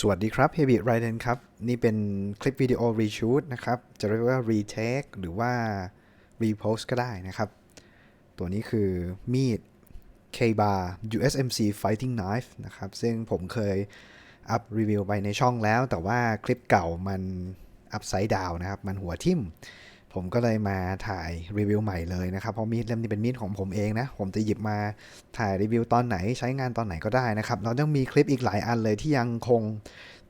สวัสดีครับ Heavy Raiden ครับ นี่เป็นคลิปวิดีโอรีชูตนะครับ จะเรียกว่า retake หรือว่า repost ก็ได้นะครับ ตัวนี้คือมีด K-bar USMC Fighting Knife นะครับ ซึ่งผมเคยอัพรีวิวไปในช่องแล้ว แต่ว่าคลิปเก่ามัน upside down นะครับ มันหัวทิ่ม ผมก็เลยมาถ่ายรีวิวใหม่เลยนะครับ เพราะมีดเล่มนี้เป็นมีดของผมเองนะ ผมจะหยิบมาถ่ายรีวิวตอนไหนใช้งานตอนไหนก็ได้นะครับ เราต้องมีคลิปอีกหลายอันเลยที่ยังคง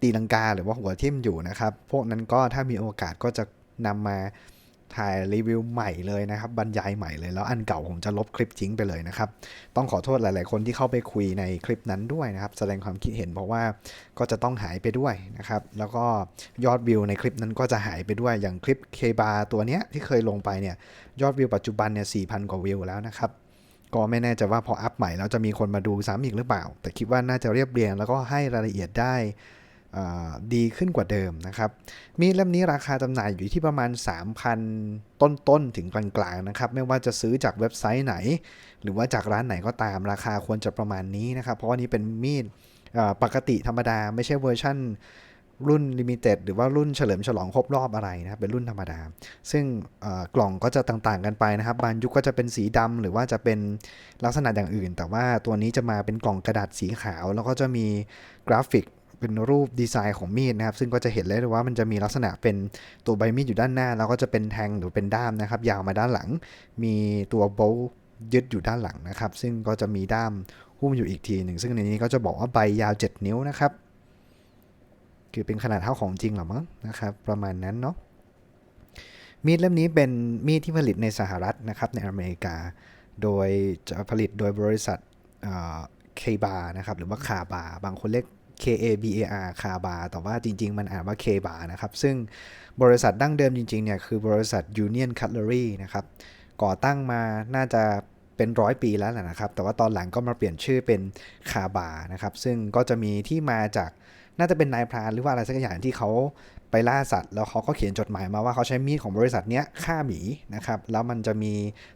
ตีลังกาหรือว่าหัวทิ่มอยู่นะครับ พวกนั้นก็ถ้ามีโอกาสก็จะนำมา ถ่ายรีวิวใหม่เลยนะครับ บรรยายใหม่เลย แล้วอันเก่าผมจะลบคลิปทิ้งไปเลยนะครับ ต้องขอโทษหลาย ๆ คนที่เข้าไปคุยในคลิปนั้นด้วยนะครับ แสดงความคิดเห็นเพราะว่าก็จะต้องหายไปด้วยนะครับ แล้วก็ยอดวิวในคลิปนั้นก็จะหายไปด้วย อย่างคลิปเคบาตัวเนี้ยที่เคยลงไปเนี่ย ยอดวิวปัจจุบันเนี่ย4,000กว่าวิวแล้วนะครับ ก็ไม่แน่ใจว่าพออัพใหม่แล้วจะมีคนมาดูซ้ำอีกหรือเปล่า แต่คิดว่าน่าจะเรียบเรียงแล้วก็ให้รายละเอียดได้ ดีขึ้นกว่าเดิมนะครับ มีดเล่มนี้ราคาจำหน่ายอยู่ที่ประมาณ 3,000 ต้นๆ ถึงกลางๆ นะครับ ไม่ว่าจะซื้อจากเว็บไซต์ไหน หรือว่าจากร้านไหนก็ตาม ราคาควรจะประมาณนี้นะครับ เพราะว่านี้เป็นมีดปกติธรรมดา ไม่ใช่เวอร์ชั่นรุ่นลิมิเต็ดหรือว่ารุ่นเฉลิมฉลองครบรอบอะไรนะครับ เป็นรุ่นธรรมดา ซึ่งกล่องก็จะต่างๆกันไปนะครับ บางยุคก็จะเป็นสีดำหรือว่าจะเป็นลักษณะอย่างอื่น แต่ว่าตัวนี้จะมาเป็นกล่องกระดาษสีขาว แล้วก็จะมีกราฟิก เป็นรูปดีไซน์ของมีดนะครับ ซึ่งก็จะเห็นเลยว่ามันจะมีลักษณะเป็นตัวใบมีดอยู่ด้านหน้า แล้วก็จะเป็นแทงหรือเป็นด้ามนะครับ ยาวมาด้านหลัง มีตัวโบว์ยึดอยู่ด้านหลังนะครับ ซึ่งก็จะมีด้ามหุ้มอยู่อีกทีหนึ่งซึ่งในนี้ก็จะบอกว่าใบยาว 7 นิ้วนะครับ คือเป็นขนาดเท่าของจริงหรอมั้งนะครับ ประมาณนั้นเนาะมีดเล่มนี้เป็นมีดที่ผลิตในสหรัฐนะครับในอเมริกา โดยจะผลิตโดยบริษัทเคบานะครับหรือว่าคาบา บางคนเรียก K A B A R คาบาแต่ว่าจริง ๆ มันอ่านว่า K บานะครับ ซึ่งบริษัทดั้งเดิมจริง ๆ เนี่ย คือบริษัท Union Cutlery นะครับ ก่อตั้งมาน่าจะเป็นร้อยปีแล้วแหละนะครับ แต่ว่าตอนหลังก็มาเปลี่ยนชื่อเป็นคาบานะครับ ซึ่งก็จะมีที่มาจากน่าจะเป็นนายพรานหรือว่าอะไรสักอย่างที่เขาไปล่าสัตว์ แล้วเขาก็เขียนจดหมายมาว่าเขาใช้มีดของบริษัทเนี้ยฆ่าหมีนะครับ แล้วมันจะมี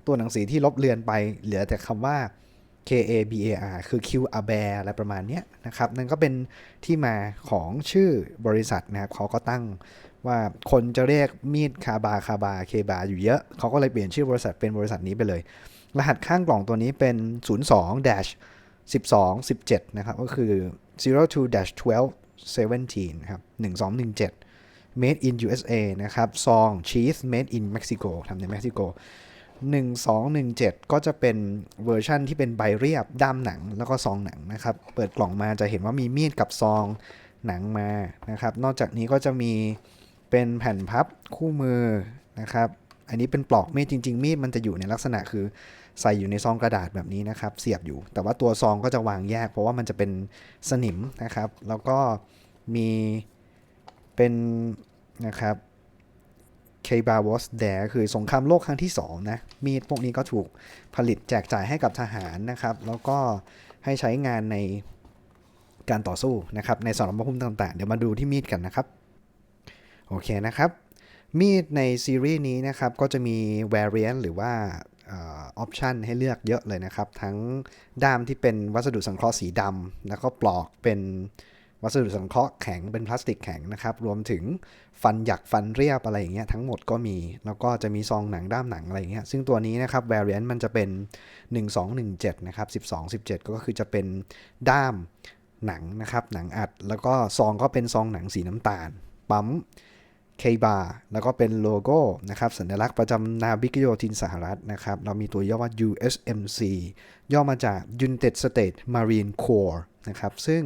ตัวหนังสือที่ลบเลือนไปเหลือแต่คำว่า K A B A R คือ Q A b a r อะไรประมาณนี้นะครับ นั่นก็เป็นที่มาของชื่อบริษัทนะครับเขาก็ตั้งว่าคนจะเรียกมีดคาบาคาบาเคบาอยู่เยอะ เขาก็เลยเปลี่ยนชื่อบริษัทเป็นบริษัทนี้ไปเลย รหัสข้างกล่องตัวนี้เป็น 02-12-17 นะครับ ก็คือ 02 dash 12 17ครับ1217 made in USA นะครับ ซอง cheese made in Mexico ทำในเม็กซิโก 1217 ก็จะเป็นเวอร์ชั่นที่เป็นใบเรียบด้ามหนังแล้วก็ซองหนังนะครับ เปิดกล่องมาจะเห็นว่ามีมีดกับซองหนังมานะครับ นอกจากนี้ก็จะมีเป็นแผ่นพับคู่มือนะครับ อันนี้เป็นปลอกมีดจริง ๆ มีดมันจะอยู่ในลักษณะคือใส่อยู่ในซองกระดาษแบบนี้นะครับ เสียบอยู่ แต่ว่าตัวซองก็จะวางแยก เพราะว่ามันจะเป็นสนิมนะครับ แล้วก็มีเป็นนะครับ k b a r was there คือสงครามโลกครั้งที่2นะมีดพวกนี้ก็ถูกผลิตแจกจ่ายให้กับทหารนะครับ แล้วก็ให้ใช้งานในการต่อสู้นะครับในสมรภูมิต่างๆ เดี๋ยวมาดูที่มีดกันนะครับ โอเคนะครับ มีดในซีรีส์นี้นะครับ ก็จะมี variant หรือว่าออปชันให้เลือกเยอะเลยนะครับ ทั้งด้ามที่เป็นวัสดุสังเคราะห์สีดำแล้วก็ปลอกเป็น วัสดุสังเคราะห์แข็งเป็นพลาสติกแข็งนะครับ รวมถึงฟันหยักฟันเรียบอะไรอย่างเงี้ยทั้งหมดก็มี แล้วก็จะมีซองหนังด้ามหนังอะไรอย่างเงี้ยซึ่งตัวนี้นะครับ variant มันจะเป็น 1217 นะครับ 12 17 ก็คือจะเป็นด้ามหนังนะครับ หนังอัด แล้วก็ซองก็เป็นซองหนังสีน้ำตาล ปั๊ม K bar แล้วก็เป็นโลโก้นะครับสัญลักษณ์ประจำนาวิกโยธินสหรัฐนะครับ เรามีตัวย่อว่า USMC ย่อมาจาก United States Marine Corps นะครับ ซึ่ง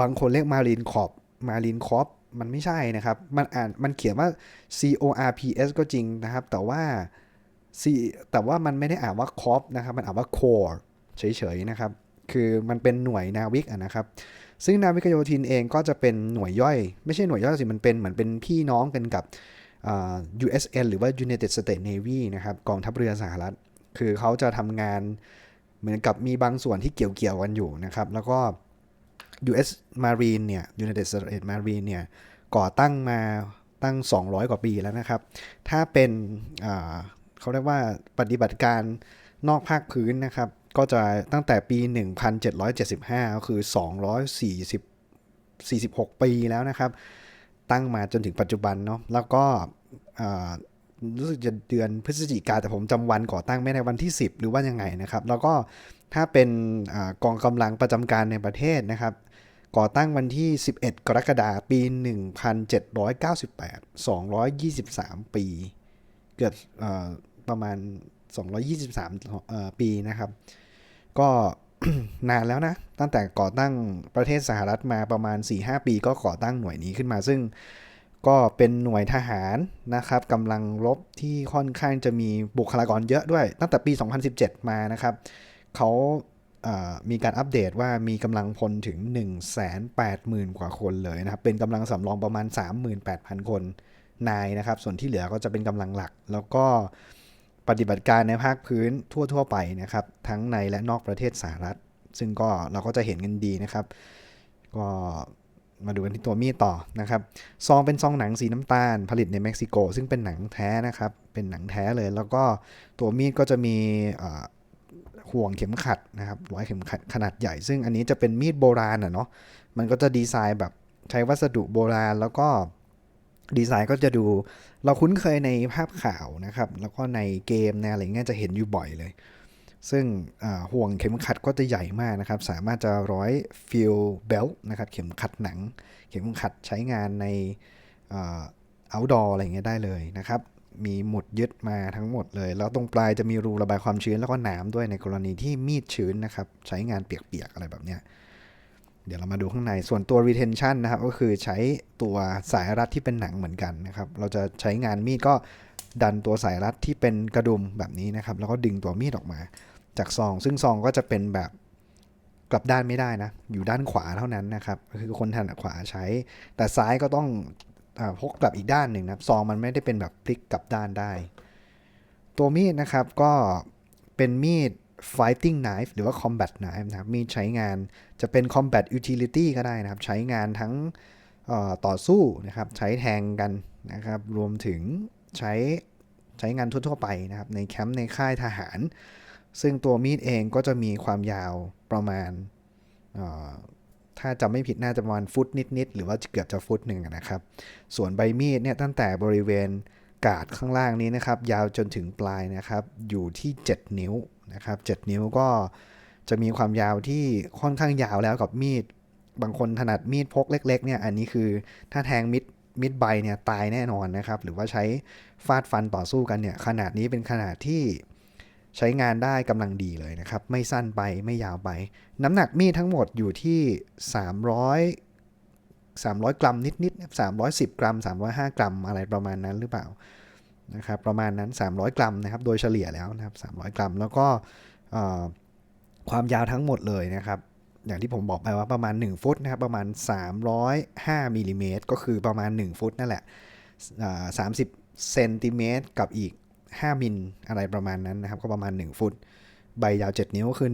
บางคนเรียก Marine Corps Marine Corps มันไม่ใช่นะครับ มันอ่านมันเขียนว่า C O R P S ก็จริงนะครับ แต่ว่า C แต่ว่ามันไม่ได้อ่านว่า Corp นะครับ มันอ่านว่า Corps เฉยๆนะครับ คือมันเป็นหน่วยนาวิกะนะครับ ซึ่งนาวิกโยธินเองก็จะเป็นหน่วยย่อย ไม่ใช่หน่วยย่อยสิมันเป็นเหมือนเป็นพี่น้องกันกับ USN หรือว่า United States Navy นะครับกองทัพเรือสหรัฐ คือเขาจะทำงานเหมือนกับมีบางส่วนที่เกี่ยวเกี่ยวกันอยู่นะครับ แล้วก็ US Marine เนี่ย United States Marine เนี่ย ก่อตั้งมาตั้ง 200 กว่าปีแล้วนะครับ ถ้าเป็นเขาเรียกว่าปฏิบัติการนอกภาคพื้นนะครับ ก็จะตั้งแต่ปี 1775 ก็คือ 240 46 ปีแล้วนะครับ ตั้งมาจนถึงปัจจุบันเนาะ แล้วก็รู้สึกจะเดือนพฤศจิกาแต่ผมจำวันก่อตั้งไม่ในวันที่ 10 หรือว่ายังไงนะครับ แล้วก็ถ้าเป็นอกองกำลังประจำการในประเทศนะครับ ก่อตั้งวันที่ 11 กรกฎาคมปี 1798 223 ปี เกือบประมาณ 223 ปีนะครับ ก็นานแล้วนะ ตั้งแต่ก่อตั้งประเทศสหรัฐมาประมาณ 4-5 ปีก็ก่อตั้งหน่วยนี้ขึ้นมา ซึ่งก็เป็นหน่วยทหารนะครับกำลังรบที่ค่อนข้างจะมีบุคลากรเยอะด้วย ตั้งแต่ปี 2017 มานะครับ เขา มีการอัปเดตว่ามีกำลังพลถึง 180,000 กว่าคนเลยนะครับ เป็นกำลังสำรองประมาณ 38,000 คนนายนะครับ ส่วนที่เหลือก็จะเป็นกำลังหลัก แล้วก็ปฏิบัติการในภาคพื้นทั่ว ๆ ไปนะครับ ทั้งในและนอกประเทศสหรัฐ ซึ่งก็เราก็จะเห็นกันดีนะครับ ก็มาดูกันที่ตัวมีดต่อนะครับ ซองเป็นซองหนังสีน้ำตาลผลิตในเม็กซิโก ซึ่งเป็นหนังแท้นะครับ เป็นหนังแท้เลย แล้วก็ตัวมีดก็จะมี ห่วงเข็มขัดนะครับร้อยเข็มขัดขนาดใหญ่ ซึ่งอันนี้จะเป็นมีดโบราณอะเนาะมันก็จะดีไซน์แบบใช้วัสดุโบราณแล้วก็ดีไซน์ก็จะดูเราคุ้นเคยในภาพข่าวนะครับ แล้วก็ในเกมในอะไรเงี้ยจะเห็นอยู่บ่อยเลย ซึ่งห่วงเข็มขัดก็จะใหญ่มากนะครับ สามารถจะร้อยฟิลเบลนะครับ เข็มขัดหนัง เข็มขัดใช้งานในอ่า outdoor อะไรเงี้ยได้เลยนะครับ มีหมุดยึดมาทั้งหมดเลย แล้วตรงปลายจะมีรูระบายความชื้นแล้วก็น้ำด้วยในกรณีที่มีดชื้นนะครับ ใช้งานเปียกๆอะไรแบบเนี้ยเดี๋ยวเรามาดูข้างในส่วนตัว retention นะครับ ก็คือใช้ตัวสายรัดที่เป็นหนังเหมือนกันนะครับ เราจะใช้งานมีดก็ดันตัวสายรัดที่เป็นกระดุมแบบนี้นะครับ แล้วก็ดึงตัวมีดออกมา จากซอง ซึ่งซองก็จะเป็นแบบกลับด้านไม่ได้นะ อยู่ด้านขวาเท่านั้นนะครับ คือคนถนัดขวาใช้ แต่ซ้ายก็ต้อง พกกลับอีกด้านหนึ่งนะซองมันไม่ได้เป็นแบบพลิกกลับด้านได้ ตัวมีดนะครับก็เป็นมีด fighting knife หรือว่า combat knife นะครับ มีดใช้งานจะเป็น combat utility ก็ได้นะครับ ใช้งานทั้งต่อสู้นะครับ ใช้แทงกันนะครับ รวมถึงใช้ใช้งานทั่วๆไปนะครับ ในแคมป์ในค่ายทหาร ซึ่งตัวมีดเองก็จะมีความยาวประมาณ ถ้าจำไม่ผิดน่าจะประมาณฟุตนิดๆ หรือว่าเกือบจะฟุตหนึ่งนะครับ ส่วนใบมีดเนี่ยตั้งแต่บริเวณกาดข้างล่างนี้นะครับ ยาวจนถึงปลายนะครับ อยู่ที่ 7 นิ้วนะครับ 7 นิ้วก็จะมีความยาวที่ค่อนข้างยาวแล้วกับมีด บางคนถนัดมีดพกเล็ก ๆ เนี่ย อันนี้คือถ้าแทงมิดมิดใบเนี่ยตายแน่นอนนะครับ หรือว่าใช้ฟาดฟันต่อสู้กันเนี่ยขนาดนี้เป็นขนาดที่ ใช้งานได้กำลังดีเลยนะครับ ไม่สั้นไปไม่ยาวไป น้ำหนักมีดทั้งหมดอยู่ที่ 300 300 กรัมนิดๆ310 กรัม 305 กรัมอะไรประมาณนั้นหรือเปล่านะครับประมาณนั้น 300 กรัมนะครับโดยเฉลี่ยแล้วนะครับ 300 กรัม แล้วก็ความยาวทั้งหมดเลยนะครับ อย่างที่ผมบอกไปว่าประมาณ 1 ฟุตนะครับประมาณ 305มิลลิเมตรก็คือประมาณ 1 ฟุตนั่นแหละ30เซนติเมตรกับอีก 5มิลอะไรประมาณนั้นนะครับ ก็ประมาณ 1 ฟุต ใบยาว 7 นิ้วคือ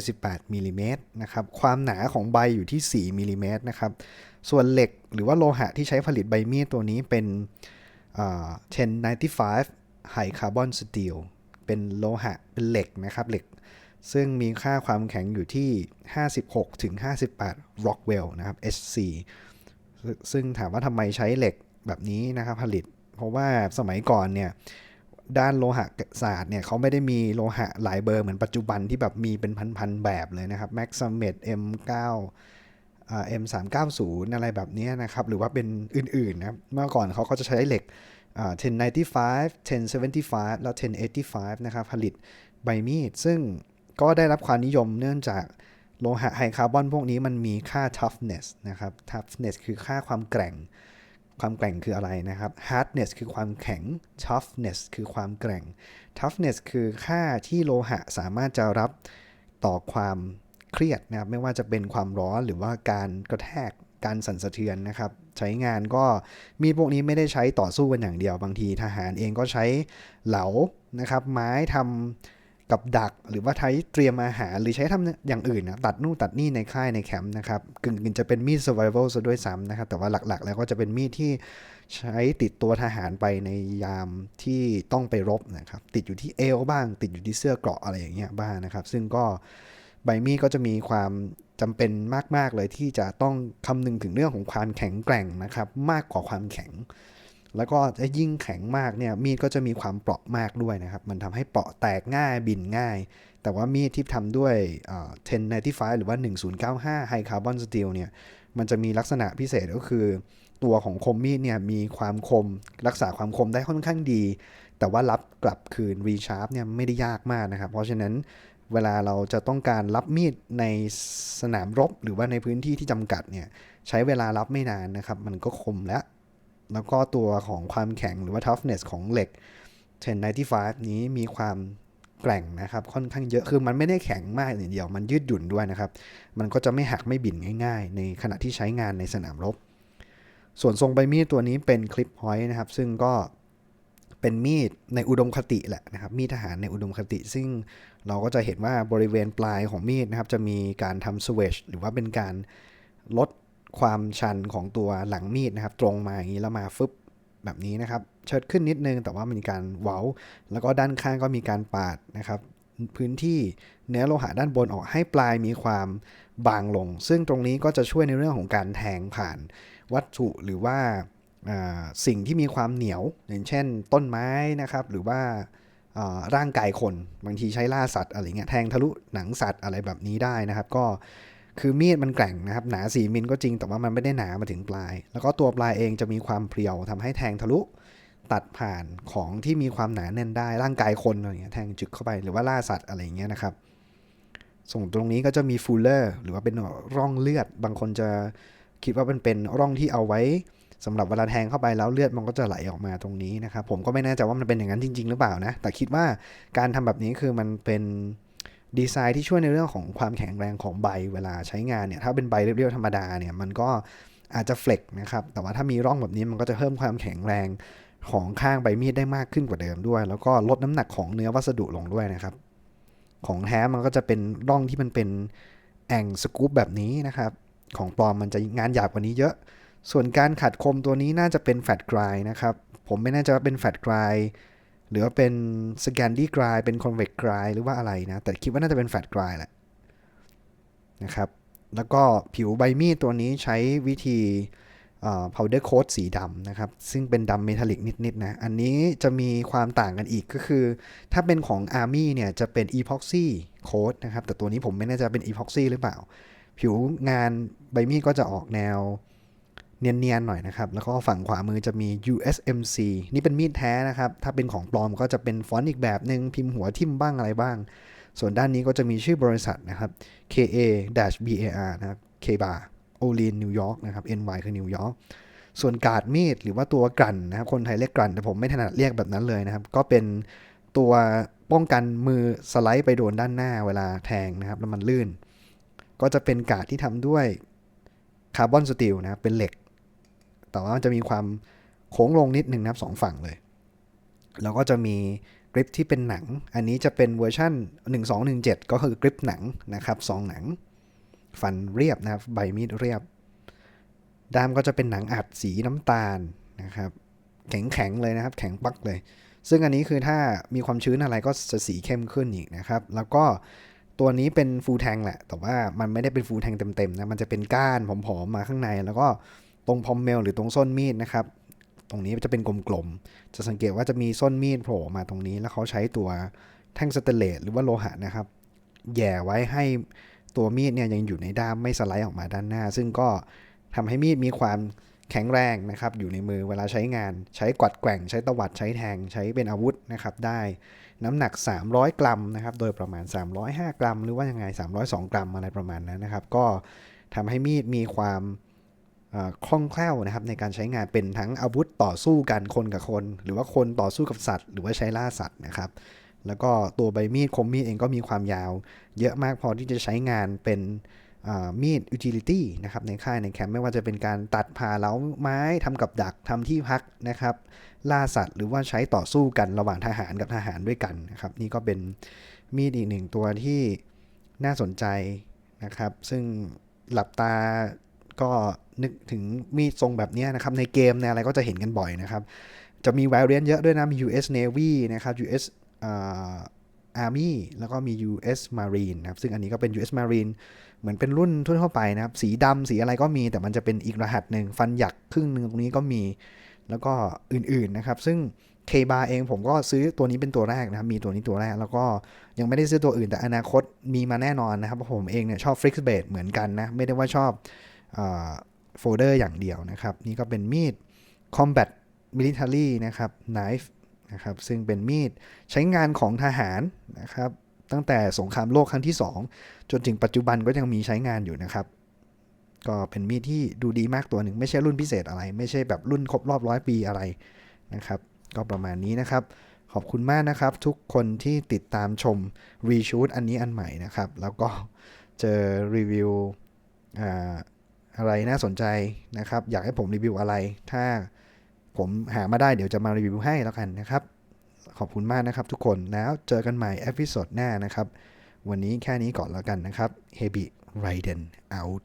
178มิลลิเมตรนะครับ ความหนาของใบอยู่ที่ 4มิลลิเมตรนะครับ ส่วนเหล็กหรือว่าโลหะที่ใช้ผลิตใบมีดตัวนี้เป็นอ่า1095 High Carbon Steel เป็นโลหะเป็นเหล็กนะครับเหล็กซึ่งมีค่าความแข็งอยู่ที่ 56ถึง58 Rockwell นะครับ SC ซึ่งถามว่าทำไมใช้เหล็กแบบนี้นะครับผลิต เพราะว่าสมัยก่อนเนี่ย ด้านโลหะศาสตร์เนี่ยเขาไม่ได้มีโลหะหลายเบอร์เหมือนปัจจุบันที่แบบมีเป็นพันๆแบบเลยนะครับ Maxamet M9 อ่า M390 อะไรแบบนี้นะครับ หรือว่าเป็นอื่นๆนะเมื่อก่อนเขาก็จะใช้เหล็กอ่า1095 1075 แล้ว 1085 นะครับ ผลิตใบมีด ซึ่งก็ได้รับความนิยมเนื่องจากโลหะไฮคาร์บอนพวกนี้มันมีค่า toughness นะครับ toughness คือค่าความแกร่ง ความแกร่งคืออะไรนะครับ hardness คือความแข็ง toughness คือความแกร่ง toughness คือค่าที่โลหะสามารถจะรับต่อความเครียดนะครับ ไม่ว่าจะเป็นความร้อนหรือว่าการกระแทกการสั่นสะเทือนนะครับ ใช้งานก็มีพวกนี้ไม่ได้ใช้ต่อสู้กันอย่างเดียวบางทีทหารเองก็ใช้เหลานะครับ ไม้ทำ กับดัก หรือว่าใช้เตรียมอาหารหรือใช้ทำอย่างอื่นนะตัดนู่นตัดนี่ในค่ายในแคมป์นะครับกึ่งๆจะเป็นมีด survival ซะด้วยซ้ำนะครับ แต่ว่าหลักๆ แล้วก็จะเป็นมีดที่ใช้ติดตัวทหารไปในยามที่ต้องไปรบนะครับ ติดอยู่ที่เอวบ้าง ติดอยู่ที่เสื้อเกราะอะไรอย่างเงี้ยบ้างนะครับ ซึ่งก็ใบมีดก็จะมีความจำเป็นมาก ๆ เลยที่จะต้องคำนึงถึงเรื่องของความแข็งแกร่งนะครับ มากกว่าความแข็ง แล้วก็จะยิ่งแข็งมากเนี่ยมีดก็จะมีความเปราะมากด้วยนะครับ มันทำให้เปราะแตกง่ายบินง่าย แต่ว่ามีดที่ทำด้วยเอ่อ1095หรือว่า 1095 High Carbon Steel เนี่ยมันจะมีลักษณะพิเศษก็คือ ตัวของคมมีดเนี่ยมีความคมรักษาความคมได้ค่อนข้างดี แต่ว่ารับกลับคืน resharp เนี่ยไม่ได้ยากมากนะครับ เพราะฉะนั้นเวลาเราจะต้องการรับมีดในสนามรบหรือว่าในพื้นที่ที่จำกัดเนี่ยใช้เวลารับไม่นานนะครับ มันก็คมแล้ว แล้วก็ตัวของความแข็งหรือว่า toughness ของเหล็ก 1095 นี้มีความแกร่งนะครับ ค่อนข้างเยอะคือมันไม่ได้แข็งมากอย่างเดียว มันยืดหยุ่นด้วยนะครับ มันก็จะไม่หักไม่บิ่นง่ายๆ ในขณะที่ใช้งานในสนามรบ ส่วนทรงใบมีดตัวนี้เป็นคลิปพอยต์นะครับ ซึ่งก็เป็นมีดในอุดมคติแหละนะครับ มีดทหารในอุดมคติ ซึ่งเราก็จะเห็นว่าบริเวณปลายของมีดนะครับ จะมีการทำสวิชหรือว่าเป็นการลด ความชันของตัวหลังมีดนะครับ ตรงมาอย่างนี้แล้วมาฟึบแบบนี้นะครับ เชิดขึ้นนิดนึง แต่ว่ามีการเว้า แล้วก็ด้านข้างก็มีการปาดนะครับ พื้นที่เนื้อโลหะด้านบนออกให้ปลายมีความบางลง ซึ่งตรงนี้ก็จะช่วยในเรื่องของการแทงผ่านวัตถุหรือว่าสิ่งที่มีความเหนียว อย่างเช่น ต้นไม้นะครับ หรือว่าร่างกายคน บางทีใช้ล่าสัตว์อะไรเงี้ยแทงทะลุหนังสัตว์อะไรแบบนี้ได้นะครับ ก็ คือมีดมันแกร่งนะครับหนา 4 มิลก็จริงแต่ว่ามันไม่ได้หนามาถึงปลาย แล้วก็ตัวปลายเองจะมีความเพรียวทำให้แทงทะลุ ตัดผ่านของที่มีความหนาแน่นได้ร่างกายคนอะไรเงี้ยแทงจึกเข้าไปหรือว่าล่าสัตว์อะไรเงี้ยนะครับ ส่งตรงนี้ก็จะมีฟูลเลอร์หรือว่าเป็นร่องเลือด บางคนจะคิดว่ามันเป็นร่องที่เอาไว้สำหรับเวลาแทงเข้าไปแล้วเลือดมันก็จะไหลออกมาตรงนี้นะครับ ผมก็ไม่แน่ใจว่ามันเป็นอย่างนั้นจริง ๆ หรือเปล่านะ แต่คิดว่าการทำแบบนี้คือมันเป็น ดีไซน์ที่ช่วยในเรื่องของความแข็งแรงของใบเวลาใช้งานเนี่ยถ้าเป็นใบเรียบๆธรรมดาเนี่ยมันก็อาจจะเฟล็กนะครับแต่ว่าถ้ามีร่องแบบนี้มันก็จะเพิ่มความแข็งแรงของข้างใบมีดได้มากขึ้นกว่าเดิมด้วย แล้วก็ลดน้ำหนักของเนื้อวัสดุลงด้วยนะครับ ของแท้มันก็จะเป็นร่องที่มันเป็นแอ่งสกู๊ปแบบนี้นะครับ ของปลอมมันจะงานหยาบกว่านี้เยอะ ส่วนการขัดคมตัวนี้น่าจะเป็นแฟตกรายนะครับ ผมไม่แน่ใจว่าเป็นแฟตกราย หรือว่าเป็นสแกนดี้กรายเป็นคอนเวกกรายหรือว่าอะไรนะ แต่คิดว่าน่าจะเป็นแฟตกรายแหละนะครับ แล้วก็ผิวใบมีดตัวนี้ใช้วิธีพาวเดอร์โค้ดสีดำนะครับ ซึ่งเป็นดำเมทัลลิกนิดๆนะ อันนี้จะมีความต่างกันอีกก็คือ ถ้าเป็นของ Army เนี่ยจะเป็น Epoxy Coat นะครับ แต่ตัวนี้ผมไม่แน่ใจเป็น Epoxy หรือเปล่า ผิวงานใบมีดก็จะออกแนว เนียนๆหน่อยนะครับ แล้วก็ฝั่งขวามือจะมี USMC นี่เป็นมีดแท้นะครับ ถ้าเป็นของปลอมก็จะเป็นฟอนต์อีกแบบหนึ่งพิมพ์หัวทิ่มบ้างอะไรบ้าง ส่วนด้านนี้ก็จะมีชื่อบริษัทนะครับ KA-BAR นะครับ K-bar โอลีนนิวยอร์กนะครับ NY คือนิวยอร์กส่วนการ์ดมีดหรือว่าตัวกลั่นนะครับ คนไทยเรียกกลั่น แต่ผมไม่ถนัดเรียกแบบนั้นเลยนะครับ ก็เป็นตัวป้องกันมือสไลด์ไปโดนด้านหน้าเวลาแทงนะครับ แล้วมันลื่น ก็จะเป็นการ์ดที่ทำด้วยคาร์บอนสตีลนะครับเป็นเหล็ก แต่ว่าจะมีความโค้งลงนิดหนึ่งนะครับสองฝั่งเลย แล้วก็จะมีกริปที่เป็นหนัง อันนี้จะเป็นเวอร์ชัน1217 ก็คือกริปหนังนะครับซองหนัง ฟันเรียบนะครับใบมีดเรียบ ด้ามก็จะเป็นหนังอัดสีน้ำตาลนะครับ แข็งๆเลยนะครับ แข็งปักเลย ซึ่งอันนี้คือถ้ามีความชื้นอะไรก็จะสีเข้มขึ้นอีกนะครับ แล้วก็ตัวนี้เป็นฟูแทงแหละ แต่ว่ามันไม่ได้เป็นฟูแทงเต็มๆนะ มันจะเป็นก้านผอมๆมาข้างในแล้วก็ ตรงพอมเมลหรือตรงส้นมีดนะครับ ตรงนี้จะเป็นกลมๆ จะสังเกตว่าจะมีส้นมีดโผล่มาตรงนี้ แล้วเขาใช้ตัวแท่งสเตเลสหรือว่าโลหะนะครับ แย่ไว้ให้ตัวมีดเนี่ยยังอยู่ในด้ามไม่สไลด์ออกมาด้านหน้า ซึ่งก็ทำให้มีดมีความแข็งแรงนะครับอยู่ในมือเวลาใช้งาน ใช้กวัดแกว่งใช้ตวัดใช้แทงใช้เป็นอาวุธนะครับได้ น้ำหนัก 300 กรัมนะครับโดยประมาณ 305 กรัม หรือว่ายังไง 302 กรัมอะไรประมาณนั้นนะครับ ก็ทำให้มีดมีความ คล่องแคล่วนะครับในการใช้งานเป็นทั้งอาวุธต่อสู้กันคนกับคน หรือว่าคนต่อสู้กับสัตว์ หรือว่าใช้ล่าสัตว์นะครับแล้วก็ตัวใบมีดคมมีดเองก็มีความยาว เยอะมากพอที่จะใช้งานเป็นมีด utility นะครับในค่ายในแคมป์ไม่ว่าจะเป็นการตัดผ่าเล้าไม้ทำกับดักทำที่พักนะครับ ล่าสัตว์หรือว่าใช้ต่อสู้กันระหว่างทหารกับทหารด้วยกันนะครับนี่ก็เป็นมีดอีกหนึ่งตัวที่น่าสนใจนะครับ ซึ่งหลับตา ก็นึกถึงมีดทรงแบบนี้นะครับ ในเกมในอะไรก็จะเห็นกันบ่อยนะครับ จะมี variant เยอะด้วยนะ มี US Navy นะครับ US Army แล้วก็มี US Marine นะครับ ซึ่งอันนี้ก็เป็น US Marine เหมือนเป็นรุ่นทั่วไปนะครับ สีดำสีอะไรก็มีแต่มันจะเป็นอีกรหัสหนึ่งฟันหยักครึ่งหนึ่งตรงนี้ก็มี แล้วก็อื่นๆนะครับ ซึ่ง K bar เองผมก็ซื้อตัวนี้เป็นตัวแรกนะครับ มีตัวนี้ตัวแรก แล้วก็ยังไม่ได้ซื้อตัวอื่นแต่อนาคตมีมาแน่นอนนะครับเพราะผมเองเนี่ยชอบ Flix b a t เหมือนกันนะ ไม่ได้ว่าชอบ โฟลเดอร์อย่างเดียวนะครับ นี่ก็เป็นมีด combat military นะครับ knife นะครับ ซึ่งเป็นมีดใช้งานของทหารนะครับ ตั้งแต่สงครามโลกครั้งที่ 2 จนถึงปัจจุบันก็ยังมีใช้งานอยู่นะครับ ก็เป็นมีดที่ดูดีมากตัวหนึ่ง ไม่ใช่รุ่นพิเศษอะไร ไม่ใช่แบบรุ่นครบรอบร้อยปีอะไรนะครับ ก็ประมาณนี้นะครับ ขอบคุณมากนะครับ ทุกคนที่ติดตามชมรีชูตอันนี้อันใหม่นะครับ แล้วก็เจอรีวิวอ่า อะไรน่าสนใจนะครับ อยากให้ผมรีวิวอะไร ถ้าผมหามาได้เดี๋ยวจะมารีวิวให้แล้วกันนะครับ ขอบคุณมากนะครับทุกคนแล้วเจอกันใหม่เอพิโซดหน้านะครับ วันนี้แค่นี้ก่อนแล้วกันนะครับ h e b i Raiden out